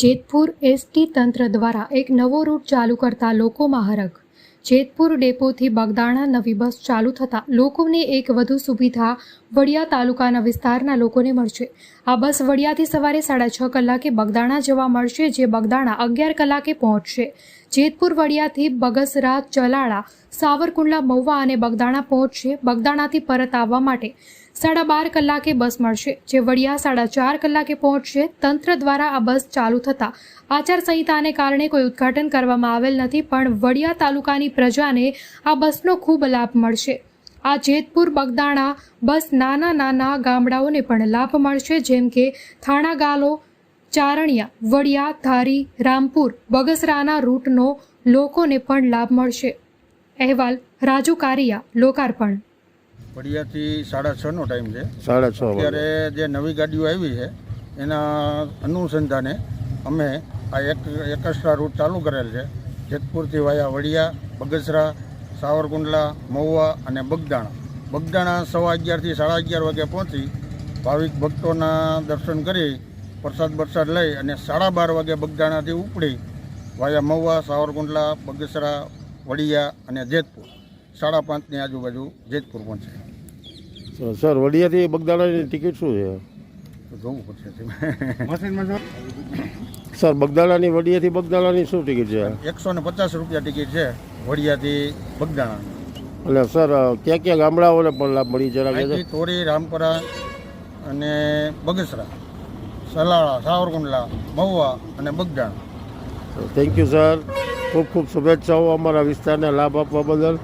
Jetpur ST તંત્ર દ્વારા એક નવો રૂટ ચાલુ કરતા લોકોમાં હરખ. જેતપુર ડેપોથી બગદાણા નવી બસ ચાલુ થતાં લોકોને એક વધુ સુવિધા વડિયા તાલુકાના વિસ્તારના લોકોને મળશે. આ બસ વડિયાથી સવારે સાડા છ કલાકે બગદાણા જવા મળશે, જે બગદાણા અગિયાર કલાકે પહોંચશે. જેતપુર વડિયાથી બગસરા, ચલાળા, સાવરકુંડલા, મહુવા અને બગદાણા પહોંચશે. બગદાણાથી પરત આવવા માટે સાડા બાર કલાકે બસ મળશે, જે વડિયા સાડા ચાર કલાકે પહોંચશે. તંત્ર દ્વારા આ બસ ચાલુ થતાં આચારસંહિતાને કારણે કોઈ ઉદ્ઘાટન કરવામાં આવેલ નથી, પણ વડિયા તાલુકાની પ્રજાને આ બસનો ખૂબ લાભ મળશે. આ જેતપુર બગદાણા બસ નાના નાના ગામડાઓને પણ લાભ મળશે, જેમ કે થાણાગાલો ચારણિયા વડિયા ધારી રામપુર બગસરાના રૂટનો લોકોને પણ લાભ મળશે. અહેવાલ રાજુ કારિયા લોકાર્પણ. વડિયાથી સાડા છનો ટાઈમ છે. સાડા છ અત્યારે જે નવી ગાડીઓ આવી છે એના અનુસંધાને અમે આ એક એકસ્ટ્રા રૂટ ચાલુ કરેલ છે. જેતપુરથી વાયા વડિયા બગસરા સાવરકુંડલા મહુવા અને બગદાણા. બગદાણા સવા અગિયારથી સાડા અગિયાર વાગે પહોંચી ભાવિક ભક્તોના દર્શન કરી પ્રસાદ બરસાદ લઈ અને સાડા બાર વાગે બગદાણાથી ઉપડી વાયા મહુવા સાવરકુંડલા બગસરા વડિયા અને જેતપુર. સાડા પાંચની આજુબાજુ જેતપુર પહોંચે. તો સર વડિયાથી બગદાણાની ટિકિટ શું છે? જોવું પડશે સર બગદાણાની વડિયાથી બગદાણાની શું ટિકિટ છે? એકસો ને પચાસ રૂપિયા ટિકિટ છે વડિયાથી બગદાણા એટલે સર ક્યાં ક્યાં ગામડાઓને પણ લાભ મળી જરા? થોડી રામપરા અને બગસરા. સલાળા, સાવરકુંડલા મહુવા અને બગદાણ. થેન્ક યુ સર ખૂબ ખૂબ શુભેચ્છાઓ અમારા વિસ્તારને લાભ આપવા બદલ.